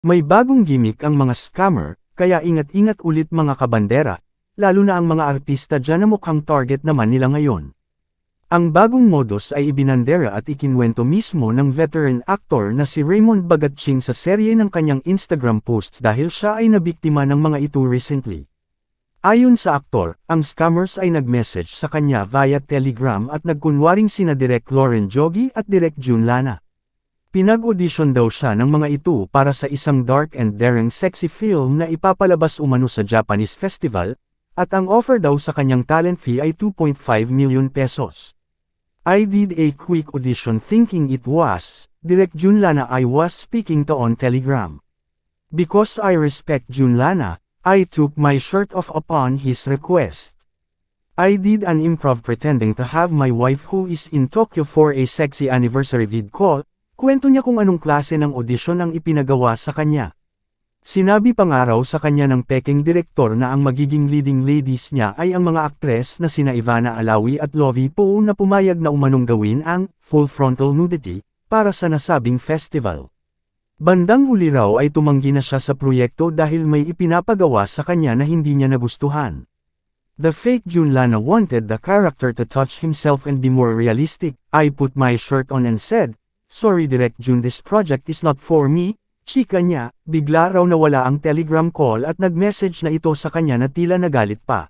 May bagong gimmick ang mga scammer, kaya ingat-ingat ulit mga kabandera, lalo na ang mga artista dyan na mukhang target naman nila ngayon. Ang bagong modus ay ibinandera at ikinwento mismo ng veteran actor na si Raymond Bagatching sa serye ng kanyang Instagram posts dahil siya ay nabiktima ng mga ito recently. Ayon sa aktor, ang scammers ay nag-message sa kanya via Telegram at nagkunwaring sina Direk Lauren Jogi at Direk June Lana. Pinag-audition daw siya ng mga ito para sa isang dark and daring sexy film na ipapalabas umano sa Japanese festival, at ang offer daw sa kanyang talent fee ay 2.5 million pesos. I did a quick audition thinking it was, Direk June Lana I was speaking to on Telegram. Because I respect June Lana, I took my shirt off upon his request. I did an improv pretending to have my wife who is in Tokyo for a sexy anniversary vid call, kwento niya kung anong klase ng audition ang ipinagawa sa kanya. Sinabi pa nga raw sa kanya ng peking direktor na ang magiging leading ladies niya ay ang mga aktres na sina Ivana Alawi at Lovie Poe na pumayag na umanong gawin ang full frontal nudity para sa nasabing festival. Bandang huli raw ay tumanggi na siya sa proyekto dahil may ipinapagawa sa kanya na hindi niya nagustuhan. The fake June Lana wanted the character to touch himself and be more realistic. I put my shirt on and said, Sorry Direct June this project is not for me. Chika niya, bigla raw nawala ang telegram call at nag-message na ito sa kanya na tila nagalit pa.